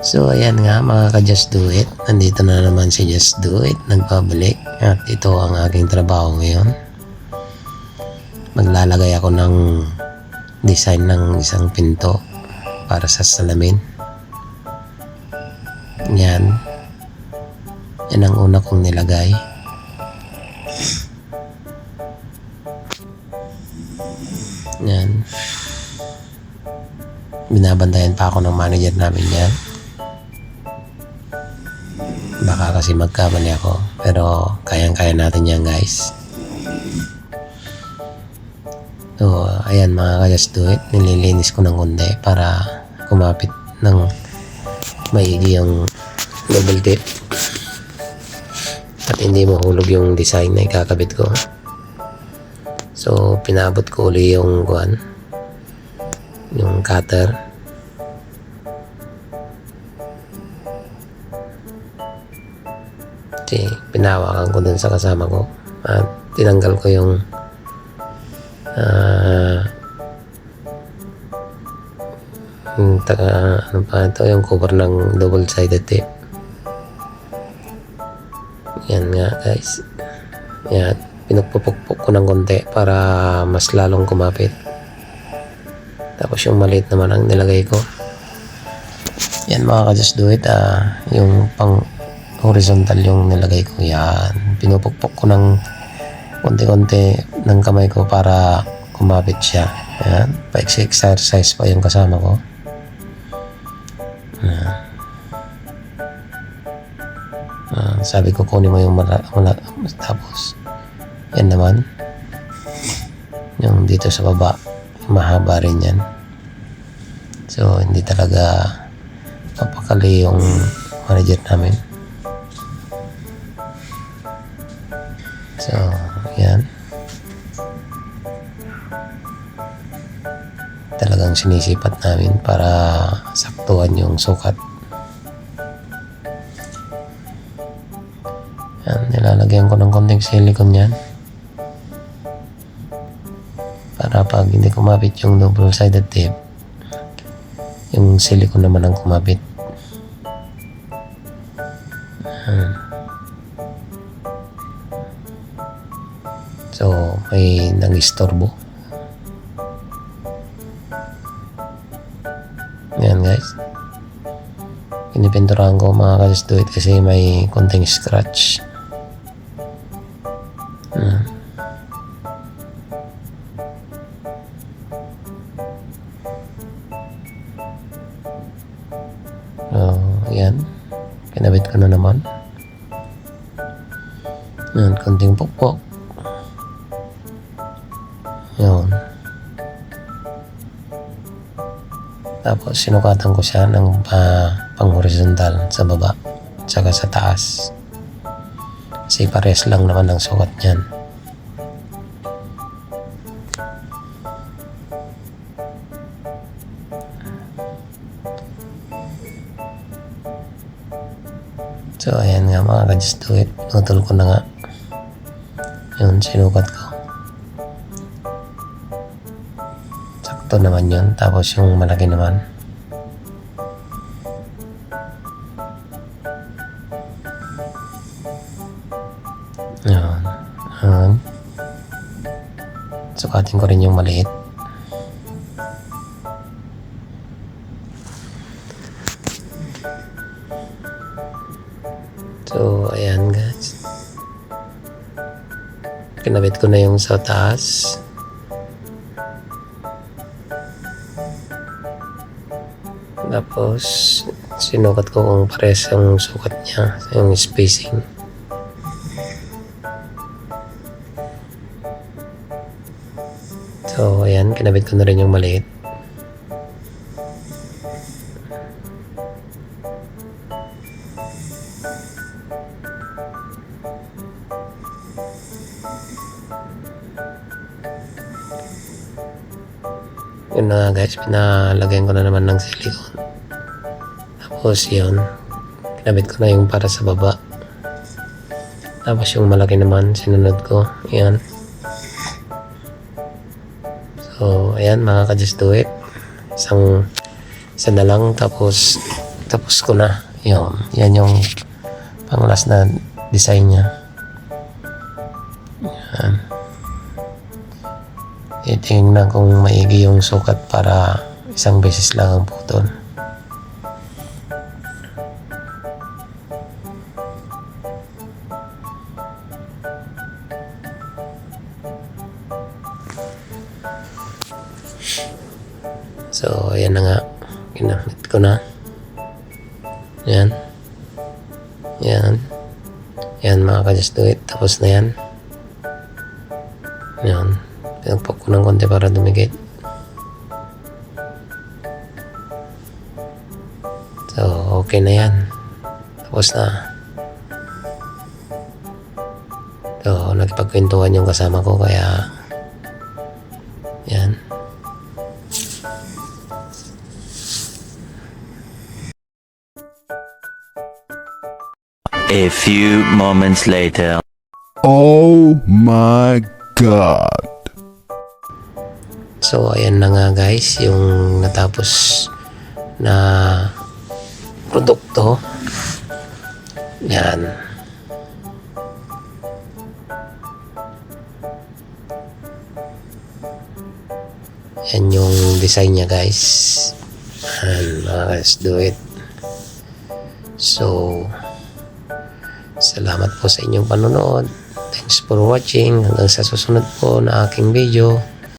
So ayan nga mga ka-Just Do It. Nandito na naman si Just Do It. Nagpabalik. At ito ang aking trabaho ngayon. Maglalagay ako ng design ng isang pinto para sa salamin. Yan. Yan ang una kong nilagay. Yan. Binabantayan pa ako ng manager namin yan. Baka kasi magkamali ako. Pero kayang-kaya natin yan guys. So, ayan mga ka-just do it. Nililinis ko ng kundi para kumapit ng maigi yung double tip. At hindi mahulog yung design na ikakabit ko. So, pinabot ko uli yung kuan. Yung cutter. Kasi pinawakan ko dun sa kasama ko. At tinanggal ko yung ah yung taga, ano pa ito, yung cover ng double-sided tape. Yan nga guys. Yan. Pinagpupukpuk ko ng konti para mas lalong kumapit. Tapos yung maliit naman ang nilagay ko. Yan mga ka-just do it. ah yung pang horizontal yung nilagay ko. Yan. Pinupukpuk ko ng konti-konti ng kamay ko para kumapit siya. Yan. Pa-exercise pa yung kasama ko. Yan. Ah, sabi ko kunin mo yung mala, mala, tapos yan naman yung dito sa baba mahaba rin yan so hindi talaga papakali yung manager namin so yan. Talagang sinisipat namin para saktuhan yung sukat. Yan nilalagyan ko ng konting silicone yan. Para pag hindi kumapit yung double-sided tape yung silicone naman ang kumapit may nangistorbo yan guys pinipinturahan ko mga ka do it kasi may konting scratch Ayan. So, yan. Kinabit ko na naman. Yan, konting pukpok. Tapos, sinukatan ko siya ng pa, pang horizontal sa baba. Tsaka sa taas. Kasi pares lang naman ang sukat niyan. So, ayan nga mga ka-just do it. Nutol ko na nga. Yun, sinukat ko. Sakto naman yun. Tapos yung malaki naman. Yun. Yun. Sukatin ko rin yung maliit. So, ayan guys. Kinabit ko na yung sa taas. Tapos, sinukat ko kung pares yung sukat niya, yung spacing. So, ayan, kinabit ko na rin yung maliit. Yun na guys, pinalagyan ko na naman ng silicone. Tapos yun, kinabit ko na yung para sa baba. Tapos yung malaki naman, sinunod ko. Yan. So, ayan mga ka-just do it. Isang, isa na lang. Tapos, tapos ko na. Yun, yan yung pang last na design niya. Yan. Titingnan kung maigi yung sukat para isang beses lang ang putol. So, ayan na nga. Ginamit ko na. Yan. Yan. Yan mga ka-just do it. Tapos na yan. Yan. Pinagpok ko ng konti para dumikit. So, okay na yan. Tapos na. So, nakipagkwentuhan yung kasama ko kaya A few moments later. Oh my god. So, ayan na nga guys, yung natapos na produkto. Yan. Yan yung design niya guys. And let's do it. So, salamat po sa inyong panonood. Thanks for watching. Hanggang sa susunod po na aking video.